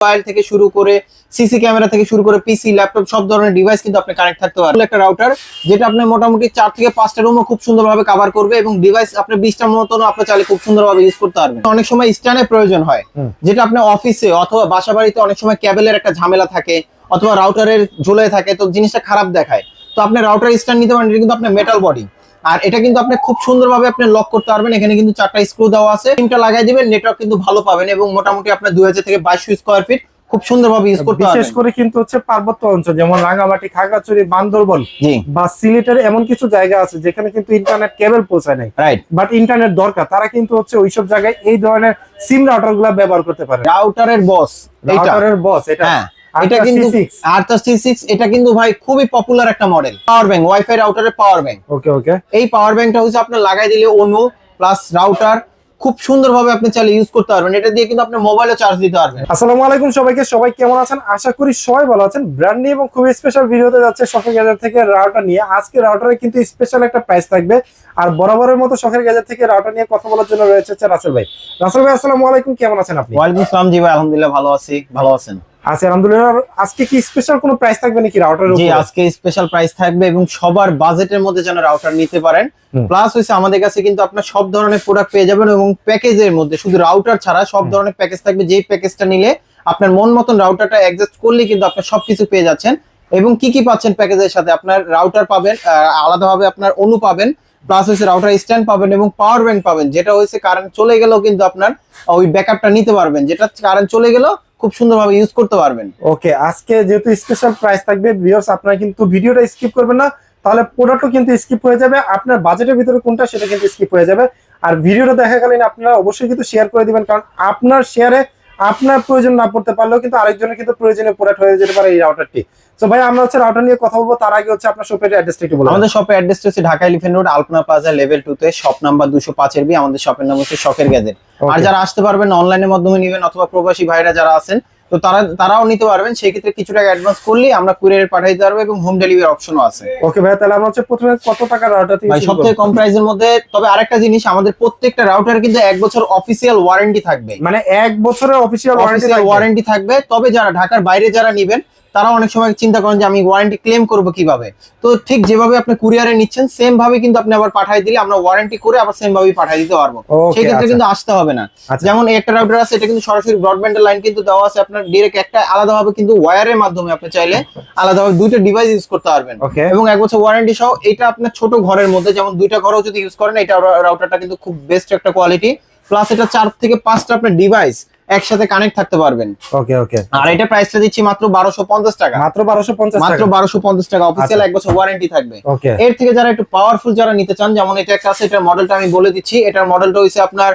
Mobile থেকে শুরু করে সিসি ক্যামেরা থেকে শুরু করে পিসি ল্যাপটপ সব ধরনের ডিভাইস কিন্তু আপনি কানেক্ট থাকতে পারেন একটা রাউটার যেটা আপনি মোটামুটি চার থেকে পাঁচটা রুমও খুব সুন্দরভাবে কভার করবে এবং ডিভাইস আপনি বিশটার মতনও আপনি চাইলে খুব সুন্দরভাবে ইউজ করতে পারবেন। অনেক সময় স্ট্যান্ডের প্রয়োজন হয়। যেটা আপনার অফিসে অথবা বাসা বাড়িতে অনেক সময় ক্যাবেলের একটা ঝামেলা থাকে অথবা রাউটারের ঝুলে থাকে তো জিনিসটা খারাপ দেখায়। তো আপনি রাউটার স্ট্যান্ড নিতে পারেন এটা কিন্তু আপনার মেটাল বডি আর এটা কিন্তু আপনি খুব সুন্দরভাবে আপনি লক করতে পারবেন। এখানে কিন্তু চারটা স্ক্রু দেওয়া আছে। তিনটা লাগাই দিবেন নেটওয়ার্ক কিন্তু ভালো পাবেন এবং মোটামুটি আপনার দুই হাজার থেকে বাইশশো স্কোয়ার ফিট খুব সুন্দরভাবে ইউজ করতে বিশেষ করে কিন্তু হচ্ছে পার্বত্য অঞ্চল যেমন রাঙামাটি খাগড়াছড়ি বান্দরবন বা সিলেটের এমন কিছু জায়গা আছে যেখানে কিন্তু ইন্টারনেট কেবল পৌঁছায় নাই। রাইট বাট ইন্টারনেট দরকার। তারা কিন্তু হচ্ছে ওইসব জায়গায় এই ধরনের সিম রাউটারগুলা ব্যবহার করতে পারে। রাউটারের বস রাউটারের বস এটা। হ্যাঁ। এটা কিন্তু C6 আর্থার সি সিক্স এটা কিন্তু ভাই খুবই পপুলার একটা মডেল পাওয়ার ব্যাংক ওয়াইফাই রাউটারের পাওয়ার ব্যাংক ওকে ওকে এই পাওয়ার ব্যাংকটা হচ্ছে আপনার লাগাই দিলে অনু প্লাস রাউটার খুব সুন্দরভাবে আপনি চাইলে ইউজ করতে পারবেন। এটা দিয়ে কিন্তু আপনি মোবাইলে চার্জ দিতে পারবেন। আসসালামু আলাইকুম সবাইকে। সবাই কেমন আছেন? আশা করি সবাই ভালো আছেন। ব্র্যান্ড নিয়ে এবং খুবই স্পেশাল ভিডিওতে যাচ্ছে শখের গ্যাজেট থেকে রাউটার নিয়ে। আজকে রাউটারে কিন্তু স্পেশাল একটা প্রাইস থাকবে। আর বরাবরের মতো শখের গ্যাজেট থেকে রাউটার নিয়ে কথা বলার জন্য রয়েছে রাসেল ভাই। রাসেল ভাই আসসালামু আলাইকুম। কেমন আছেন আপনি? ওয়ালাইকুম আসসালাম জি ভাই আলহামদুলিল্লাহ ভালো আছি। ভালো আছেন? আচ্ছা আলহামদুলিল্লাহ। আজকে কি স্পেশাল কোনো প্রাইস থাকবে নাকি রাউটারের জি আজকে স্পেশাল প্রাইস থাকবে এবং সবার বাজেটের মধ্যে যেন রাউটার নিতে পারেন। প্লাস আমাদের কাছে কিন্তু আপনার সব ধরনের প্রোডাক্ট পেয়ে যাবেন এবং প্যাকেজের মধ্যে শুধু রাউটার ছাড়া সব ধরনের প্যাকেজ থাকবে। যেই প্যাকেজটা নিলে আপনার মন মতন রাউটারটা অ্যাডজাস্ট করলে কিন্তু আপনার সবকিছু পেয়ে যাচ্ছেন। এবং কি কি পাচ্ছেন প্যাকেজের সাথে? আপনার রাউটার পাবেন আলাদাভাবে আপনার অনু পাবেন। প্লাস হচ্ছে রাউটার স্ট্যান্ড পাবেন এবং পাওয়ার ব্যাংক পাবেন, যেটা হচ্ছে কারেন্ট চলে গেলেও কিন্তু আপনার ওই ব্যাকআপটা নিতে পারবেন, যেটা কারেন্ট চলে গেলেও খুব সুন্দরভাবে ইউজ করতে পারবেন। ওকে আজকে যেহেতু স্পেশাল প্রাইস থাকবে ভিউয়ার্স আপনারা কিন্তু ভিডিওটা স্কিপ করবেন না, তাহলে প্রোডাক্টও কিন্তু স্কিপ হয়ে যাবে, আপনার বাজেটের ভিতরে কোনটা সেটা কিন্তু স্কিপ হয়ে যাবে। আর ভিডিওটা দেখাকালীন আপনারা অবশ্যই কিন্তু শেয়ার করে দিবেন, কারণ আপনার শেয়ারে আপনার প্রয়োজন না পড়তে পারলেও কিন্তু আরেকজনের কিন্তু প্রয়োজনীয় প্রোডাক্ট হয়ে যেতে পারে এই রাউটারটি তো ভাই আমরা হচ্ছে রাউটার নিয়ে কথা বলব তার আগে হচ্ছে আপনার শপের অ্যাড্রেসটা একটু বলুন আমাদের শপের অ্যাড্রেস হচ্ছে Dhaka elephant road Alpana plaza level 2 তে শপ নাম্বার 205 এর বি আমাদের শপের নাম হচ্ছে শখের গ্যাজেট আর যারা আসতে পারবেন অনলাইনের মাধ্যমে নেবেন অথবা প্রবাসী ভাইরা যারা আছেন তো তারা তারাও নিতে পারবেন। সেই ক্ষেত্রে কিছু টাকা অ্যাডভান্স করলে আমরা কুরিয়ার পাঠিয়ে দিতে পারব এবং হোম ডেলিভারি অপশনও আছে। ওকে ভাই তাহলে আমরা হচ্ছে প্রথমে কত টাকা রাউটার থেকে ভাই সবথেকে করব? কম প্রাইসের মধ্যে তবে আরেকটা জিনিস আমাদের প্রত্যেকটা রাউটার কিন্তু এক বছর অফিসিয়াল ওয়ারেন্টি থাকবে। মানে এক বছরের অফিসিয়াল ওয়ারেন্টি থাকবে। তবে যারা ঢাকার বাইরে যারা নেবেন তারা অনেক সময় চিন্তা করেন যে আমি ওয়ারেন্টি ক্লেম করব কীভাবে। তো ঠিক যেভাবে আপনি কুরিয়ারে নিচ্ছেন সেম ভাবে কিন্তু আপনি আবার পাঠিয়ে দিলে আমরা ওয়ারেন্টি করে আবার সেম ভাবে পাঠিয়ে দিতে পারব। সেই ক্ষেত্রে কিন্তু আসতে হবে না। আচ্ছা। যেমন একটা রাউটার আছে এটা কিন্তু সরাসরি ব্রডব্যান্ডের লাইন কিন্তু দেওয়া আছে আপনার ডিরেক্ট একটা আলাদাভাবে কিন্তু ওয়্যারের মাধ্যমে আপনি চাইলে আলাদাভাবে দুইটা ডিভাইস ইউজ করতে পারবেন। এবং এক বছর ওয়ারেন্টি সহ এটা আপনার ছোট ঘরের মধ্যে যেমন দুইটা ঘরও যদি ইউজ করেন এটা রাউটারটা কিন্তু খুব বেস্ট একটা কোয়ালিটি প্লাস এটা চার থেকে পাঁচটা আপনার ডিভাইস একসাথে কানেক্ট থাকতে পারবেন। ওকে ওকে আর এটা প্রাইসটা দিচ্ছি মাত্র বারোশো পঞ্চাশ টাকা। মাত্র বারোশো পঞ্চাশ মাত্র টাকা। বারোশো পঞ্চাশ টাকা অফিসিয়াল আচ্ছা। এক বছর ওয়ারেন্টি থাকবে। ওকে এর থেকে যারা একটু পাওয়ারফুল যারা নিতে চান যেমন এটা একটা আছে এটার মডেলটা আমি বলে দিচ্ছি। এটার মডেলটা হচ্ছে আপনার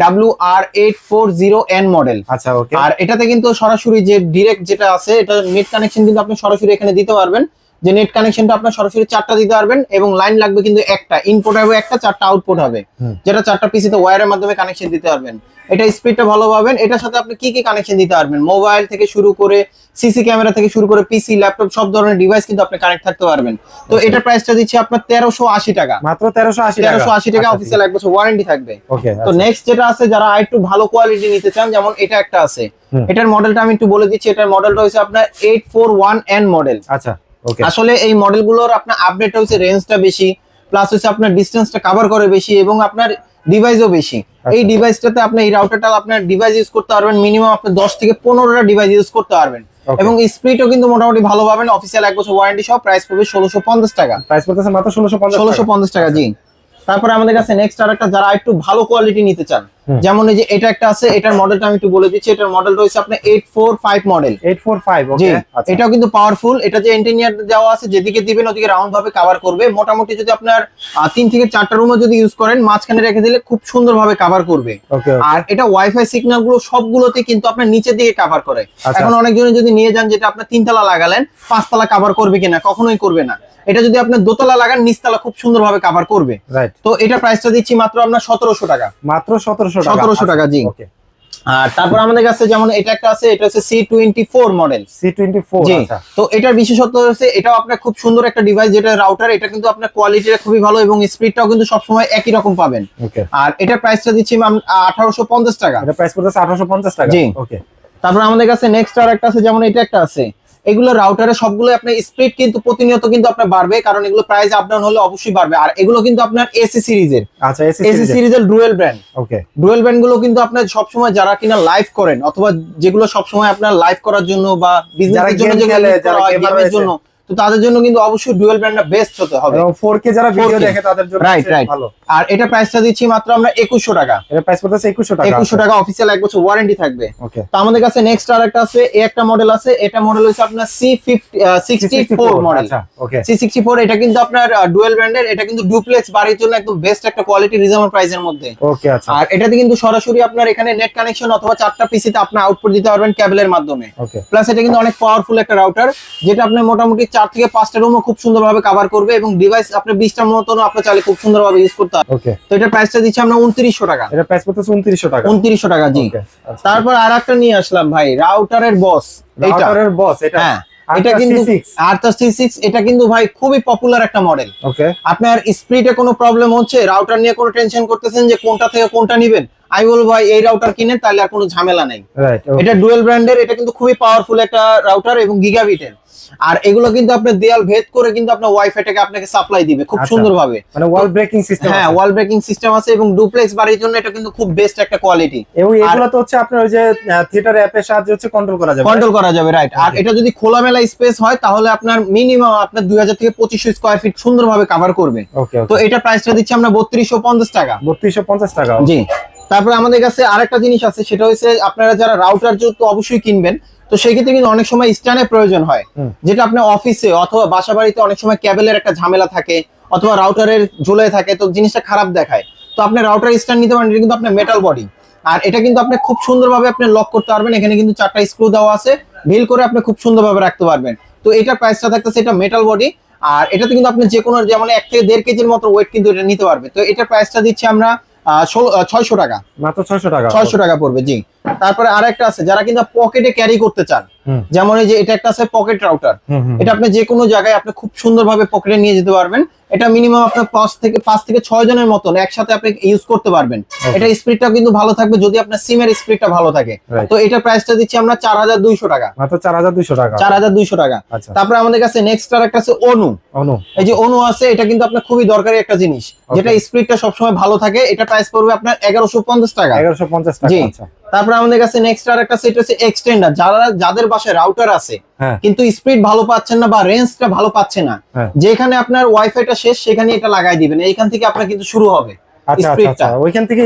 W R eight four zero N model আচ্ছা ওকে আর এটাতে কিন্তু সরাসরি যে ডিরেক্ট যেটা আছে এটা নেট কানেকশন কিন্তু আপনি সরাসরি এখানে দিতে পারবেন। যে নেট কানেকশনটা আপনার সরাসরি চারটা দিতে পারবেন এবং লাইন লাগবে কিন্তু একটা ইনপুট হবে একটা চারটা আউটপুট হবে। যেটা চারটা পিসিতে ওয়্যারের মাধ্যমে কানেকশন দিতে পারবেন। এটা স্পিডটা ভালো পাবেন। এটার সাথে আপনি কি কি কানেকশন দিতে পারবেন? মোবাইল থেকে শুরু করে সিসি ক্যামেরা থেকে শুরু করে পিসি ল্যাপটপ সব ধরনের ডিভাইস কিন্তু আপনি কানেক্ট থাকতে পারবেন। তো. এটার প্রাইসটা দিচ্ছি আপনার তেরোশো আশি টাকা। মাত্র তেরোশো আশি টাকা। তেরোশো আশি টাকা অফিসিয়াল এক বছর ওয়ারেন্টি থাকবে। ওকে তো নেক্সট যেটা আছে যারা একটু ভালো কোয়ালিটি নিতে চান যেমন এটা একটা আছে। এটার মডেলটা আমি একটু বলে দিচ্ছি। এটার মডেলটা হচ্ছে আপনার eight four one N model আচ্ছা। আসলে এই মডেলগুলোর আপনার আপডেট হচ্ছে রেঞ্জটা বেশি প্লাস হচ্ছে আপনার ডিস্টেন্সটা কভার করে বেশি এবং আপনার ডিভাইসও বেশি। এই আচ্ছা। ডিভাইসটাতে আপনি এই রাউটারটা আপনার ডিভাইস ইউজ করতে পারবেন মিনিমাম আপনি দশ থেকে পনেরোটা ডিভাইস ইউজ করতে পারবেন. এবং স্পিডও কিন্তু মোটামুটি ভালো পাবেন অফিসিয়াল এক বছর ওয়ারেন্টি সহ প্রাইস পড়বে ষোলোশো পঞ্চাশ টাকা। প্রাইস পড়তেছে মাত্র ষোলোশো পঞ্চাশ ষোলোশো পঞ্চাশ টাকা জি। তারপরে আমাদের কাছে নেক্সট আর একটা যারা একটু ভালো কোয়ালিটি নিতে চান যেমন এই যে এটা একটা আছে এটার মডেলটা আমি একটু বলে দিচ্ছি এটার মডেলটা হচ্ছে আপনার eight four five model eight four five G okay আচ্ছা। এটাও কিন্তু পাওয়ারফুল এটা যে এন্টিনিয়ার দেওয়া আছে যেদিকে দিবেন ওদিকে রাউন্ড ভাবে কভার করবে। মোটামুটি যদি আপনার তিন থেকে চারটা রুমও যদি ইউজ করেন মাঝখানে রেখে দিলে খুব সুন্দরভাবে কভার করবে। আর এটা ওয়াইফাই সিগন্যালগুলো সবগুলোতে কিন্তু আপনার নিচের দিকে কভার করে। আচ্ছা। এখন অনেকজন যদি নিয়ে যান যেটা আপনার তিনতলা লাগালেন পাঁচতলা কভার করবে কিনা কখনোই করবে না। এটা যদি আপনার দোতলা লাগান নিচতলা খুব সুন্দরভাবে কভার করবে। রাইট তো এটা প্রাইসটা দিচ্ছি মাত্র আপনার সতেরোশো টাকা। মাত্র সতেরোশো টাকা। 1700 টাকা, জি। আর তারপর আমাদের কাছে যেমন এটা একটা আছে এটা হচ্ছে C twenty four model C twenty four G. আচ্ছা। তো এটার বিশেষত্ব হচ্ছে এটাও আপনার খুব সুন্দর একটা ডিভাইস যেটা রাউটার এটা কিন্তু আপনার কোয়ালিটিটা খুবই ভালো এবং স্পিডটাও কিন্তু সবসময় একই রকম পাবেন। ওকে আর এটার প্রাইসটা দিচ্ছি আঠারোশো পঞ্চাশ টাকা। এটা প্রাইস পড়তেছে আঠারোশো পঞ্চাশ টাকা। জি। ওকে তারপর আমাদের কাছে নেক্সট আর একটা আছে যেমন এটা একটা আছে। এগুলো রাউটারে সবগুলো আপনার স্পিড কিন্তু প্রতিনিয়ত কিন্তু আপনার বাড়বে কারণ এগুলো প্রাইস আপ ডাউন হলে অবশ্যই বাড়বে। আর এগুলো কিন্তু আপনার এসি সিরিজের আচ্ছা এসি সিরিজের ডুয়েল ব্র্যান্ড ওকে ডুয়েল ব্র্যান্ডগুলো কিন্তু আপনার সবসময় যারা কিনা লাইভ করেন অথবা যেগুলো সবসময় আপনার লাইভ করার জন্য বা বিজনেসের জন্য যেগুলো। জন্য তো তাদের জন্য কিন্তু অবশ্যই ডুয়েল ব্র্যান্ডটা বেস্ট হতে হবে। এবং 4K যারা ভিডিও দেখে তাদের জন্য হচ্ছে right. ভালো। আর এটা প্রাইসটা দিচ্ছি মাত্র আমরা একুশশো টাকা। এটা প্রাইস পড়তেছে 2100 টাকা। একুশশো টাকা অফিসিয়াল এক বছর ওয়ারেন্টি থাকবে। ওকে তো আমাদের কাছে নেক্সট আর একটা আছে এই একটা মডেল আছে এটা মডেল হচ্ছে আপনার C fifty sixty four model আচ্ছা ওকে সি সিক্সটি ফোর এটা কিন্তু আপনার ডুয়েল ব্র্যান্ডের এটা কিন্তু ডুপ্লেক্স বাড়ির জন্য একদম বেস্ট একটা কোয়ালিটি রিজনেবল প্রাইসের মধ্যে। ওকে আচ্ছা। আর এটাতে কিন্তু সরাসরি আপনার এখানে নেট কানেকশন অথবা চারটা পিসিতে আপনি আউটপুট দিতে পারবেন ক্যাবেলের মাধ্যমে। ওকে প্লাস এটা কিন্তু অনেক পাওয়ারফুল একটা রাউটার যেটা আপনার মোটামুটি চার থেকে পাঁচটা রুমও খুব সুন্দরভাবে কভার করবে এবং ডিভাইস আপনি বিশটার মতন আপনি চাইলে খুব সুন্দরভাবে ইউজ করতে পারবেন। ওকে তো এটা প্রাইসটা দিচ্ছি আমরা উনত্রিশশো টাকা। এটা প্রাইস পড়তেছে 2900 টাকা। উনত্রিশশো টাকা জি। আচ্ছা। তারপর আর একটা নিয়ে আসলাম ভাই রাউটারের বস রাউটারের বস এটা। হ্যাঁ এটা কিন্তু আর্থার সি সিক্স এটা কিন্তু ভাই খুবই পপুলার একটা মডেল ওকে আপনার স্পিডে কোনো প্রবলেম হচ্ছে? রাউটার নিয়ে কোনো টেনশন করতেছেন যে কোনটা থেকে কোনটা নিবেন? আমি বলব ভাই এই রাউটার কিনেন তাহলে আর কোনো ঝামেলা নেই। এটা ডুয়েল ব্র্যান্ডের এটা কিন্তু খুবই পাওয়ারফুল একটা রাউটার এবং গিগাবিটের আর এগুলো কিন্তু আপনার দেয়াল ভেদ করে কিন্তু আপনার ওয়াইফাইটাকে আপনাকে সাপ্লাই দিবে খুব আচ্ছা। সুন্দরভাবে। মানে ওয়াল ব্রেকিং সিস্টেম হ্যাঁ ওয়াল ব্রেকিং সিস্টেম আছে এবং ডুপ্লেক্স বাড়ির জন্য এটা কিন্তু খুব বেস্ট একটা কোয়ালিটি এবং এগুলো তো হচ্ছে আপনার ওই যে থিয়েটার অ্যাপের সাহায্যে হচ্ছে কন্ট্রোল করা যাবে। কন্ট্রোল করা যাবে রাইট আর এটা যদি খোলামেলা স্পেস হয় তাহলে আপনার মিনিমাম আপনার দুই হাজার থেকে পঁচিশশো স্কোয়ার ফিট সুন্দরভাবে কভার করবে। তো এটা প্রাইসটা দিচ্ছি আমরা বত্রিশশো পঞ্চাশ টাকা। 3250 টাকা জি। তারপরে আমাদের কাছে আরেকটা জিনিস আছে সেটা হচ্ছে আপনারা যারা রাউটার যুক্ত অবশ্যই কিনবেন। তো সেই ক্ষেত্রে কিন্তু অনেক সময় স্ট্যান্ডের প্রয়োজন হয়। যেটা আপনার অফিসে অথবা বাসা বাড়িতে অনেক সময় ক্যাবেলের একটা ঝামেলা থাকে অথবা রাউটারের ঝুলে থাকে তো জিনিসটা খারাপ দেখায়। তো আপনি রাউটার স্ট্যান্ড নিতে পারেন এটা কিন্তু আপনার মেটাল বডি আর এটা কিন্তু আপনি খুব সুন্দরভাবে আপনি লক করতে পারবেন এখানে কিন্তু চারটা স্ক্রু দেওয়া আছে ভিল করে আপনি খুব সুন্দরভাবে রাখতে পারবেন। তো এটা প্রাইসটা থাকতেছে এটা মেটাল বডি আর এটাতে কিন্তু আপনি যে কোনো যেমন এক থেকে দেড় কেজির মতো ওয়েট কিন্তু এটা নিতে পারবে। তো এটা প্রাইসটা দিচ্ছি আমরা ছয়শো টাকা। মাত্র 600 টাকা। ছয়শো টাকা পড়বে জি। তারপরে আরেকটা আছে যারা কিন্তু পকেটে ক্যারি করতে চান। যেমন এই যে এটা একটা আছে পকেট রাউটার এটা আপনি যে কোনো জায়গায় আপনি খুব সুন্দরভাবে পকেটে নিয়ে যেতে পারবেন। এটা মিনিমাম আপনার পাঁচ থেকে পাঁচ থেকে ছয় জনের মতন একসাথে আপনি ইউজ করতে পারবেন। এটা স্পিডটা কিন্তু ভালো থাকবে যদি আপনার সিমের স্পিডটা ভালো থাকে। তো এটা প্রাইসটা দিচ্ছি আমরা চার হাজার দুইশো টাকা। মাত্র 4200 টাকা। চার হাজার দুইশো টাকা। আচ্ছা। তারপরে আমাদের কাছে নেক্সট আর একটা আছে অনু অনু এই যে অনু আছে এটা কিন্তু আপনার খুবই দরকারি একটা জিনিস। যেটা স্পিডটা সবসময় ভালো থাকে এটা প্রাইস পড়বে আপনার এগারোশো পঞ্চাশ টাকা। 1150 টাকা জি। আচ্ছা। তারপরে আমাদের কাছে নেক্সট আর একটা সেট হচ্ছে এক্সটেন্ডার যারা যাদের বাসায় রাউটার আছে হ্যাঁ। কিন্তু স্পিড ভালো পাচ্ছেন না বা রেঞ্জটা ভালো পাচ্ছে না হ্যাঁ। যেখানে আপনার ওয়াইফাইটা শেষ সেখানে এটা লাগাই দিবেন। এইখান থেকে আপনার কিন্তু শুরু হবে আচ্ছা আচ্ছা স্পিডটা আচ্ছা। ওইখান থেকে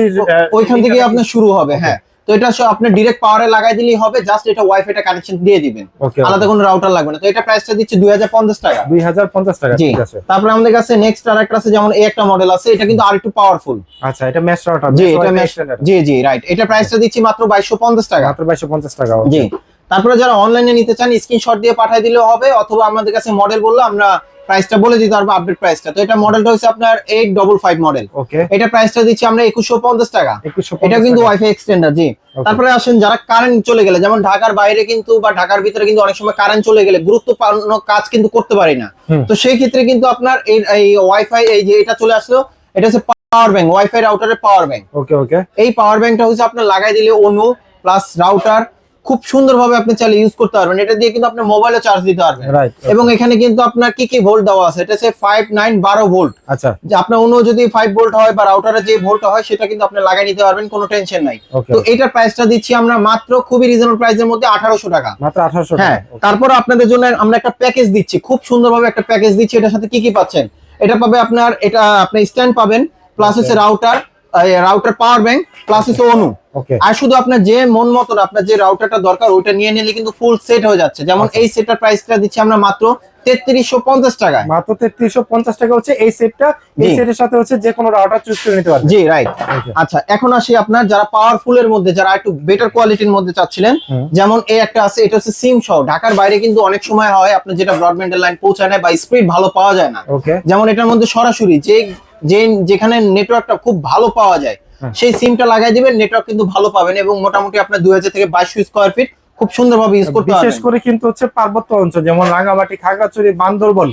ওইখান থেকে আপনার শুরু হবে হ্যাঁ। তো এটা আপনি ডিরেক্ট পাওয়ারে লাগাই দিলেই হবে জাস্ট এটা ওয়াইফাইটা কানেকশন দিয়ে দিবেন। আলাদা কোনো রাউটার লাগবে না। তো এটা প্রাইসটা দিচ্ছে দুই হাজার পঞ্চাশ টাকা। 2050 টাকা ঠিক আছে। তারপরে আমাদের কাছে নেক্সট আরেকটা আছে যেমন এই একটা মডেল আছে এটা কিন্তু আরেকটু পাওয়ারফুল আচ্ছা এটা মেশ রাউটার জি এটা mesh- জি জি রাইট এটা প্রাইসটা দিচ্ছি মাত্র বাইশশো পঞ্চাশ টাকা। মাত্র 2250 টাকা জি। তারপরে যারা অনলাইনে নিতে চান স্ক্রিনশট দিয়ে পাঠিয়ে দিলেও হবে অথবা আমাদের কাছে মডেল বললে আমরা প্রাইসটা বলে দিতে পারব আপডেট প্রাইসটা তো এটা মডেলটা হচ্ছে আপনার eight double five model okay এটা প্রাইসটা দিচ্ছি আমরা একুশশো পঞ্চাশ টাকা। 2150 এটা কিন্তু ওয়াইফাই এক্সটেন্ডার জি। তারপরে আসেন যারা কারেন্ট চলে গেলে যেমন ঢাকার বাইরে কিন্তু বা ঢাকার ভিতরে কিন্তু অনেক সময় কারেন্ট চলে গেলে গুরুত্বপূর্ণ কাজ কিন্তু করতে পারি না। তো সেই ক্ষেত্রে কিন্তু আপনার এই এই ওয়াইফাই এই যে এটা চলে আসলো এটা হচ্ছে পাওয়ার ব্যাংক ওয়াইফাই রাউটারের পাওয়ার ব্যাংক ওকে ওকে এই পাওয়ার ব্যাংকটা হচ্ছে আপনার লাগাই দিলে অনু প্লাস রাউটার খুব সুন্দরভাবে আপনি চাইলে ইউজ করতে পারবেন। এটা দিয়ে কিন্তু আপনি মোবাইলে চার্জ দিতে পারবেন। এবং এখানে কিন্তু আপনার কি কি ভোল্ট দেওয়া আছে? এটা হচ্ছে ফাইভ নাইন বারো ভোল্ট আচ্ছা। যে আপনার অন্য যদি ফাইভ ভোল্ট হয় বা রাউটারে যে ভোল্ট হয় সেটা কিন্তু আপনি লাগাই নিতে পারবেন কোনো টেনশন নাই। তো এটার প্রাইসটা দিচ্ছি আমরা মাত্র খুবই রিজনেবল প্রাইসের মধ্যে আঠারোশো টাকা। মাত্র 1800 হ্যাঁ তারপর আপনাদের জন্য আমরা একটা প্যাকেজ দিচ্ছি। খুব সুন্দরভাবে একটা প্যাকেজ দিচ্ছি। এটার সাথে কি কি পাচ্ছেন? এটা পাবে আপনার এটা আপনি স্ট্যান্ড পাবেন প্লাস হচ্ছে router router power bank plus হচ্ছে অনু আর শুধু আপনার যে মন মতন আপনার যে রাউটারটা দরকার ওইটা নিয়ে নিলে কিন্তু ফুল সেট হয়ে যাচ্ছে। যেমন আচ্ছা। এই সেটটার প্রাইসটা দিচ্ছি আমরা মাত্র তেত্রিশশো পঞ্চাশ টাকায়। মাত্র 3350 টাকা হচ্ছে এই সেটটা এই সেটের সাথে হচ্ছে যে কোনো রাউটার চুজ করে নিতে পারবেন। জি রাইট আচ্ছা এখন আসি আপনার যারা পাওয়ারফুল এর মধ্যে যারা একটু বেটার কোয়ালিটির মধ্যে চাচ্ছিলেন যেমন এই একটা আছে এটা হচ্ছে সিম সহ। ঢাকার বাইরে কিন্তু অনেক সময় হয় আপনার যেটা ব্রডব্যান্ডের লাইন পৌঁছায় না বা স্পিড ভালো পাওয়া যায় না। যেমন এটার মধ্যে সরাসরি যে যে যেখানে নেটওয়ার্কটা খুব ভালো পাওয়া যায় হ্যাঁ। সেই সিমটা লাগাই দিবেন নেটওয়ার্ক কিন্তু ভালো পাবেন এবং মোটামুটি আপনার দুই হাজার থেকে বাইশশো স্কোয়ার ফিট খুব সুন্দরভাবে ইউজ করতে বিশেষ করে কিন্তু হচ্ছে পার্বত্য অঞ্চল যেমন রাঙামাটি খাগড়াছড়ি বান্দরবন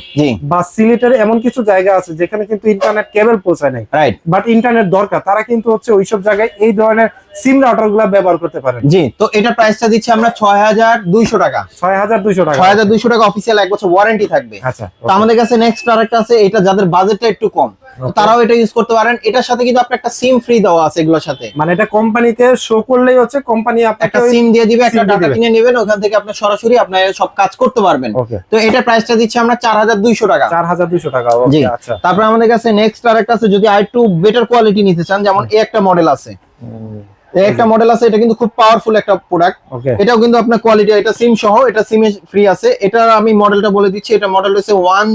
বা সিলেটের এমন কিছু জায়গা আছে যেখানে কিন্তু ইন্টারনেট কেবল পৌঁছায় নাই। রাইট বাট ইন্টারনেট দরকার তারা কিন্তু হচ্ছে ওইসব জায়গায় এই ধরনের সিম রাউটারগুলা ব্যবহার করতে পারেন। জি তো এটা প্রাইসটা দিচ্ছি আমরা ছয় হাজার দুইশো টাকা। ছয় হাজার দুইশো টাকা। ছয় হাজার দুইশো টাকা অফিসিয়াল এক বছর ওয়ারেন্টি থাকবে। আচ্ছা তো আমাদের কাছে নেক্সট আরেকটা আছে এটা যাদের বাজেটটা একটু কম. তারাও এটা ইউজ করতে পারেন। এটার সাথে কিন্তু আপনার একটা সিম ফ্রি দেওয়া আছে এগুলোর সাথে। মানে এটা কোম্পানিতে শো করলেই হচ্ছে কোম্পানি আপনাকে একটা সিম দিয়ে দিবে একটা ডাটা কিনে নেবেন ওখান থেকে আপনি সরাসরি আপনার সব কাজ করতে পারবেন। তো এটা প্রাইসটা দিচ্ছি আমরা চার হাজার দুইশো টাকা। চার হাজার দুইশো টাকা জি। ওকে আচ্ছা। তারপরে আমাদের কাছে নেক্সট আরেকটা আছে যদি আর একটু বেটার কোয়ালিটি নিতে চান যেমন এই একটা মডেল আছে। একটা মডেল আছে এটা কিন্তু খুব পাওয়ারফুল একটা প্রোডাক্ট এটাও কিন্তু আপনার কোয়ালিটি এটা সিম সহ এটা সিমে ফ্রি আছে। এটা আমি মডেলটা বলে দিচ্ছি এটা মডেল হচ্ছে one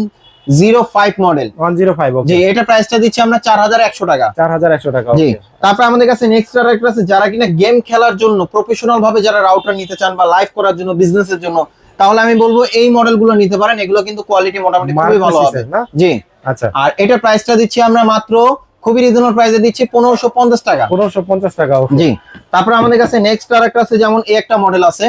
zero five model. One zero five G এটা প্রাইসটা দিচ্ছি আমরা চার হাজার একশো টাকা। চার হাজার একশো টাকা জি তারপর আমাদের কাছে নেক্সট আছে যারা কিনা গেম খেলার জন্য প্রফেশনাল ভাবে যারা রাউটার নিতে চান বা লাইভ করার জন্য বিজনেসের জন্য তাহলে আমি বলব এই মডেলগুলো নিতে পারেন। এগুলো কিন্তু কোয়ালিটি মোটামুটি খুবই ভালো হবে। জি। আচ্ছা। আর এটা প্রাইসটা দিচ্ছি আমরা মাত্র খুবই রিজনেবল প্রাইসে দিচ্ছি পনেরোশো পঞ্চাশ টাকা। পনেরোশো পঞ্চাশ টাকা জি তারপর আমাদের কাছে নেক্সট আর একটা আছে যেমন এই একটা মডেল আছে।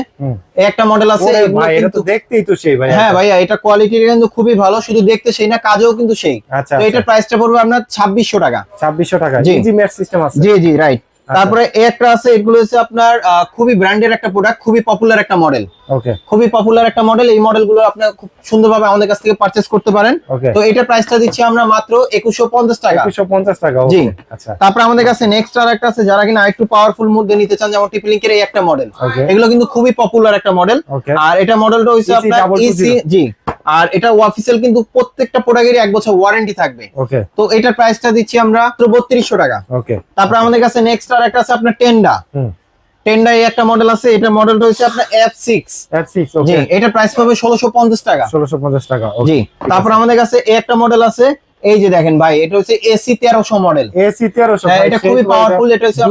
এই একটা মডেল আছে ভাই এটা তো দেখতেই তো সেই ভাই হ্যাঁ ভাইয়া এটা কোয়ালিটি কিন্তু খুবই ভালো শুধু দেখতে সেই না কাজেও কিন্তু সেই। আচ্ছা তো এটার প্রাইসটা পড়বে আপনার ছাব্বিশশো টাকা। ছাব্বিশশো টাকা জি। ম্যাট সিস্টেম আছে। জি জি রাইট আচ্ছা। তারপরে এই একটা আছে এগুলো হচ্ছে আপনার খুবই ব্র্যান্ডের একটা প্রোডাক্ট খুবই পপুলার একটা মডেল ওকে খুবই পপুলার একটা মডেল এই মডেলগুলো আপনি খুব সুন্দরভাবে আমাদের কাছ থেকে পারচেস করতে পারেন। তো এটার প্রাইসটা দিচ্ছি আমরা মাত্র একুশশো পঞ্চাশ টাকা। একুশশো পঞ্চাশ টাকা জি। আচ্ছা। তারপরে আমাদের কাছে নেক্সট আর একটা আছে যারা কিনা একটু পাওয়ারফুল মধ্যে নিতে চান যেমন টিপলিংকের এই একটা মডেল এগুলো কিন্তু খুবই পপুলার একটা মডেল আর এটা মডেলটা হচ্ছে আপনার ইসি জি। আর এটা অফিসিয়াল কিন্তু প্রত্যেকটা প্রোডাক্টের এক বছর ওয়ারেন্টি থাকবে। ওকে তো এটার প্রাইসটা দিচ্ছি আমরা বত্রিশশো টাকা। ওকে তারপরে আমাদের কাছে নেক্সট আর একটা আছে আপনার টেন্ডা টেন্ডা এই একটা মডেল আছে এটা মডেলটা হচ্ছে আপনার F six F six G okay এটা প্রাইস পাবে ষোলোশো পঞ্চাশ টাকা। ষোলোশো পঞ্চাশ টাকা জি তারপর আমাদের কাছে এই একটা মডেল আছে এই যে দেখেন ভাই এটা হচ্ছে এসি তেরোশো মডেল এসি তেরোশো হ্যাঁ, এটা খুবই পাওয়ারফুল এটা হচ্ছে।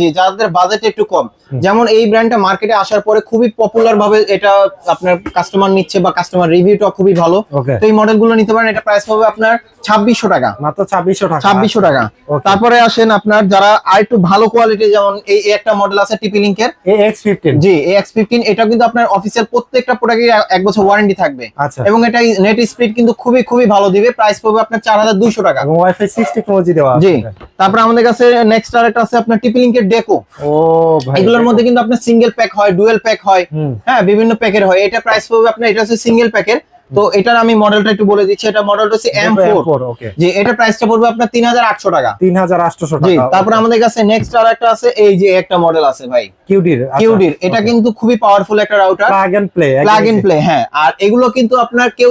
জি যাদের বাজেট একটু কম। যেমন এই ব্র্যান্ডটা মার্কেটে আসার পরে খুবই পপুলার ভাবে এটা আপনার কাস্টমার নিচ্ছে বা কাস্টমার রিভিউটা খুবই ভালো। এই তো এই মডেলগুলো নিতে পারেন এটা প্রাইস হবে আপনার ছাব্বিশশো টাকা। মাত্র ছাব্বিশশো টাকা। ছাব্বিশশো টাকা। তারপরে আসেন আপনার যারা আর একটু ভালো কোয়ালিটি যেমন এই একটা মডেল আছে টিপি লিঙ্কের এই X fifteen G X fifteen এটা কিন্তু আপনার অফিসিয়াল প্রত্যেকটা প্রোডাক্টের এক বছর ওয়ারেন্টি থাকবে। আচ্ছা। এবং এটা নেট স্পিড কিন্তু খুবই খুবই ভালো দিবে। প্রাইস পড়বে আপনার চার হাজার দুইশো টাকা। ওয়াইফাই সিক্স টেকনোলজি দেওয়া জি তারপরে আমাদের কাছে নেক্সট আরেকটা আছে আপনার টিপি লিঙ্কের ডেকো ও ভাই এগুলোর মধ্যে কিন্তু আপনার সিঙ্গেল প্যাক হয় ডুয়েল প্যাক হয়। হ্যাঁ বিভিন্ন প্যাকের হয়। এটা প্রাইস পড়বে আপনার এটা হচ্ছে সিঙ্গেল প্যাকের তো এটার আমি মডেলটা একটু বলে দিচ্ছি। এটা মডেলটা হচ্ছে এম ফোর ওকে জি এটা প্রাইসটা পড়বে আপনার তিন হাজার আটশো টাকা। তিন হাজার আটশোশো জি টাকা তারপরে আমাদের কাছে নেক্সট আর একটা আছে এই যে একটা মডেল আছে ভাই। কিউডির কিউডির এটা কিন্তু খুবই পাওয়ারফুল একটা router plug and play plug in play হ্যাঁ। আর এগুলো কিন্তু আপনার কেউ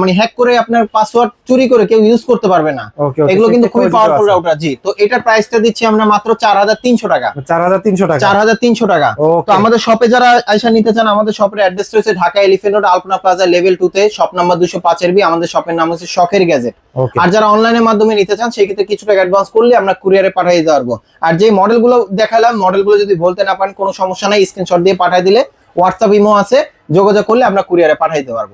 মানে হ্যাক করে আপনার পাসওয়ার্ড চুরি করে কেউ ইউজ করতে পারবে না। এগুলো কিন্তু খুবই পাওয়ারফুল রাউটার জি। তো এটার প্রাইসটা দিচ্ছি আমরা মাত্র চার হাজার তিনশো টাকা। চার হাজার তিনশো টাকা। চার হাজার তিনশো টাকা। তো আমাদের শপে যারা আইসা নিতে চান আমাদের শপের অ্যাড্রেস রয়েছে Dhaka elephant road Alpana plaza level two তে শপ নাম্বার দুশো পাঁচের বি আমাদের শপের নাম হচ্ছে শখের গ্যাজেট। আর যারা অনলাইনের মাধ্যমে নিতে চান সেই ক্ষেত্রে কিছু টাকা অ্যাডভান্স করলে আমরা কুরিয়ারে পাঠিয়ে দিতে পারব। আর যে মডেলগুলো দেখালাম মডেলগুলো যদি বলতে না পারেন কোনো সমস্যা নাই স্ক্রিনশট দিয়ে পাঠিয়ে দিলে হোয়াটসঅ্যাপ ইমো আছে যোগাযোগ করলে আমরা কুরিয়ারে পাঠিয়ে দিতে পারব।